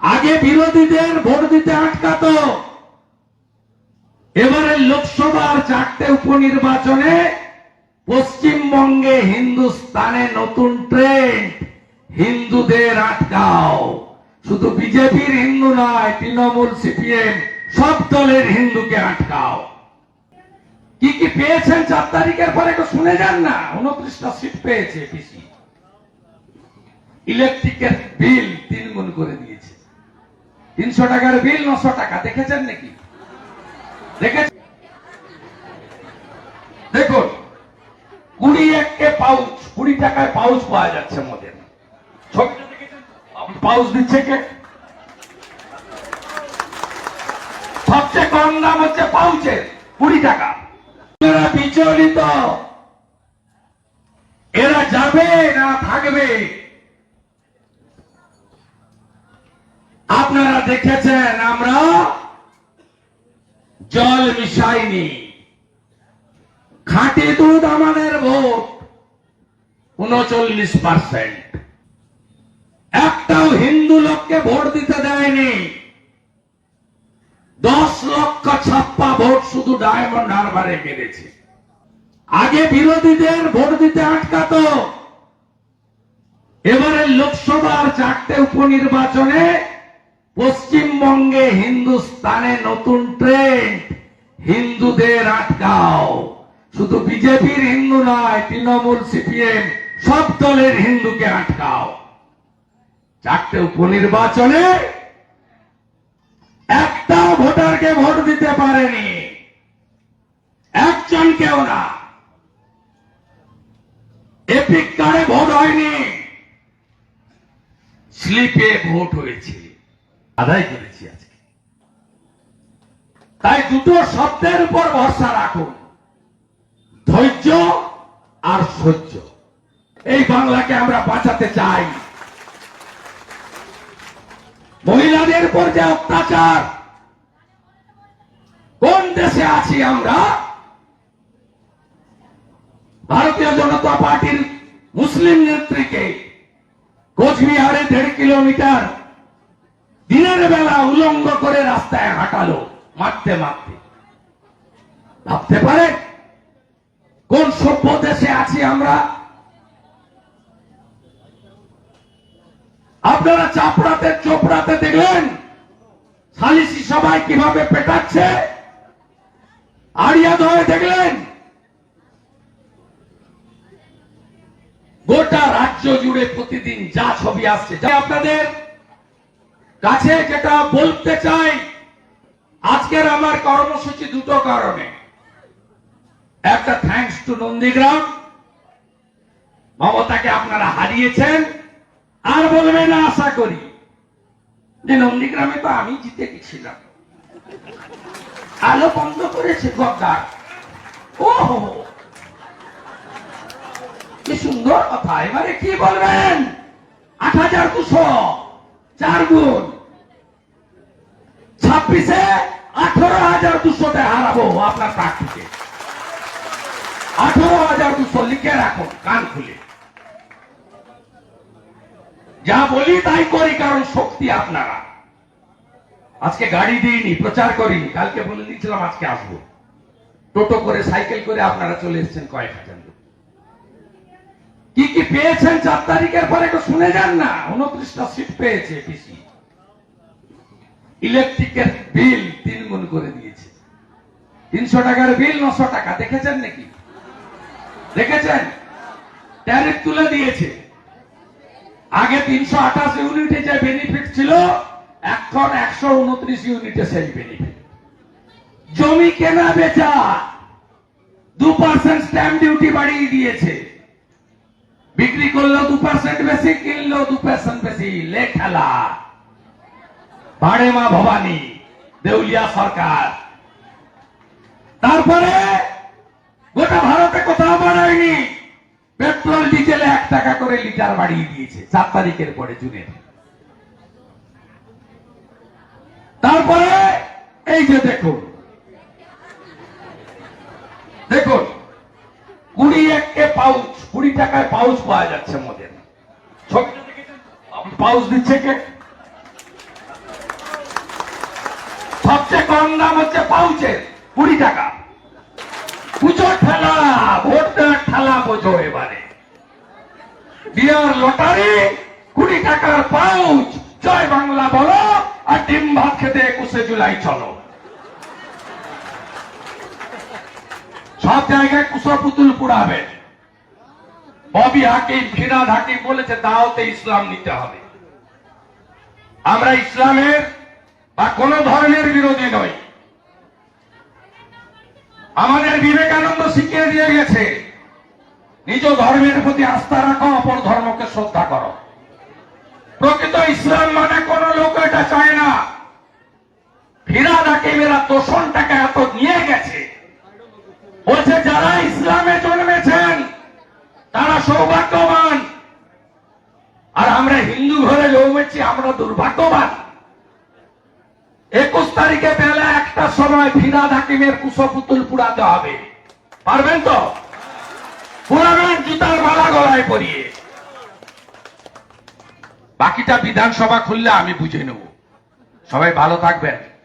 আগে বিরোধীদের ভোট দিতে আটকাতো। এবারে লোকসভার চারটে উপনির্বাচনে পশ্চিমবঙ্গে হিন্দুস্তানে নতুন ট্রেন্ড, হিন্দুদের আটকাও। শুধু বিজেপির হিন্দু নয়, তৃণমূল, সিপিএম, সব দলের হিন্দুকে আটকাও। কি কি পেয়েছেন চার তারিখের পরে একটু শুনে যান না? উনত্রিশটা সিট পেয়েছে পিসি ইলেকট্রিকের বিল তিন গুণ করে দিয়েছে। তিনশো টাকার বিল, নশো টাকা। দেখেছেন নাকি? দেখেছেন? দেখুন, কুড়ি এককে পাউচ, কুড়ি টাকায় পাউচ পাওয়া যাচ্ছে মদের। পাউচ দিচ্ছে কে? সবচেয়ে কম দাম হচ্ছে পাউচের, কুড়ি টাকা। এরা বিচলিত। এরা যাবে না থাকবে। আপনারা দেখেছেন আমরা জল মিশাইনি। খাঁটি দুধ আমাদের ভোট উনচল্লিশ পার্সেন্ট। একটাও হিন্দু লোককে ভোট দিতে দেয়নি। দশ লক্ষ ছাপ্পা ভোট শুধু ডায়মন্ড হারবারে মেরেছে। আগে বিরোধীদের ভোট দিতে আটকাতো। এবারে লোকসভার চারটে উপনির্বাচনে পশ্চিমবঙ্গে হিন্দুস্তানে নতুন ট্রেন্ড হিন্দুদের আটকাও। শুধু বিজেপির হিন্দু নয়, তৃণমূল, সিপিএম, সব দলের হিন্দুকে আটকাও। চারটে উপনির্বাচনে একটা ভোটারকে ভোট দিতে পারেনি। একজন কেউ না। এপিক কার্ডে ভোট হয়নি। স্লিপে ভোট হয়েছে আদায় করেছি আজকে। তাই দুটো শব্দের উপর ভরসা রাখুন ধৈর্য আর সহ্য। এই বাংলাকে আমরা বাঁচাতে চাই। মহিলাদের উপর যে অত্যাচার, কোন দেশে আছি আমরা? ভারতীয় জনতা পার্টির মুসলিম নেত্রীকে কোচবিহারে দেড় কিলোমিটার দিনের বেলা উলঙ্গ করে রাস্তায় হাঁটালো, মারতে মারতে। ভাবতে পারে কোন সভ্য দেশে আছি আমরা? আপনারা চাপড়াতে, চোপড়াতে দেখলেন? সালিসি সবাই কীভাবে পেটাচ্ছে? আড়িয়া ধরে দেখলেন? গোটা রাজ্য জুড়ে প্রতিদিন যা ছবি আসছে আপনাদের কাছে যেটা বলতে চাই, আজকের আমার কর্মসূচি দুটো কারণে। একটা থ্যাঙ্কস টু নন্দীগ্রাম, মমতাকে আপনারা হারিয়েছেন, আর বলবেন না, আশা করি। যে নন্দীগ্রামে তো আমি জিতে গেছিলাম। আলো বন্ধ করেছে গদ্দার ও। কি সুন্দর কথা, এবারে কি বলবেন? আট হাজার দুশো। চার গুণ। ছাব্বিশে আঠারো হাজার দুশোতে হারাবো আপনার প্রার্থীকে। আঠারো হাজার দুশো লিখে রাখুন, কান খুলে। যা বলি তাই করি, কারণ শক্তি আপনারা। আজকে গাড়ি দিইনি, প্রচার করিনি, কালকে বলে দিয়েছিলাম আজকে আসব। টোটো করে, সাইকেল করে আপনারা চলে এসেছেন কয়েক হাজার লোক। কি কি পেয়েছেন চার তারিখের পরে একটু শুনে যান না? উনত্রিশটা সিট পেয়েছে পিসি ইলেকট্রিকের বিল তিন গুণ করে দিয়েছে। তিনশো টাকার বিল নশো টাকা। দেখেছেন নাকি? দেখেছেন? ট্যারিফ তুলে দিয়েছে। আগে তিনশো আঠাশ ইউনিটে যে বেনিফিট ছিল, এখন একশো উনত্রিশ ইউনিটে সেই বেনিফিট জমি কেনা বেচা, দু পার্সেন্ট স্ট্যাম্প ডিউটি বাড়িয়ে দিয়েছে। করলেও দু পার্সেন্ট বেশি কিনলেও দু পার্সেন্ট বেশি, লে বাড়ে মা ভবানী, দেউলিয়া সরকার। তারপরে গোটা ভারতে কোথাও বাড়ায়নি। পেট্রোল, ডিজেলে এক টাকা করে লিটার বাড়িয়ে দিয়েছে চার তারিখের পরে জুনের। তারপরে এই যে দেখুন কুড়ি এককে পাউচ কুড়ি টাকায় পাউচ পাওয়া যাচ্ছে মদের ছবিটা পাউচ দিচ্ছে কে? সবচেয়ে কম দাম হচ্ছে পাউচের, কুড়ি টাকা। পুজো ঠেলা ভোট দেওয়ার ঠেলা বোঝো এবারে। বিয়ার লটারি, কুড়ি টাকার পাউচ। জয় বাংলা বলো, আর ডিম ভাত খেতে একুশে জুলাই চলো। সব জায়গায় কুসো পুতুল পুড়াবে। ববি হাকিম ফিরাদ হাকিম বলেছে দাওতে ইসলাম নিতে হবে। আমরা ইসলামের বা কোন ধর্মের বিরোধী নই। আমাদের বিবেকানন্দ শিখিয়ে দিয়ে গেছে, নিজ ধর্মের প্রতি আস্থা রাখো, অপর ধর্মকে শ্রদ্ধা করো। প্রকৃত ইসলাম মানে কোন লোক এটা চায় না। ফিরাদ হাকিমেরা তোষণটাকে এত নিয়ে গেছে, বলছে, যারা ইসলামে জন্মেছেন তারা সৌভাগ্যবান। আর আমরা হিন্দু ঘরে জন্মেছি, আমরা দুর্ভাগ্যবান। একুশ তারিখে বেলা একটা সময় ফিরাদ হাকিমের কুশপুতুল পুরাতে হবে। পারবেন তো? পুরাবেন জুতার মালা গলায় পরিয়ে। বাকিটা বিধানসভা খুললে আমি বুঝে নেব। সবাই ভালো থাকবেন।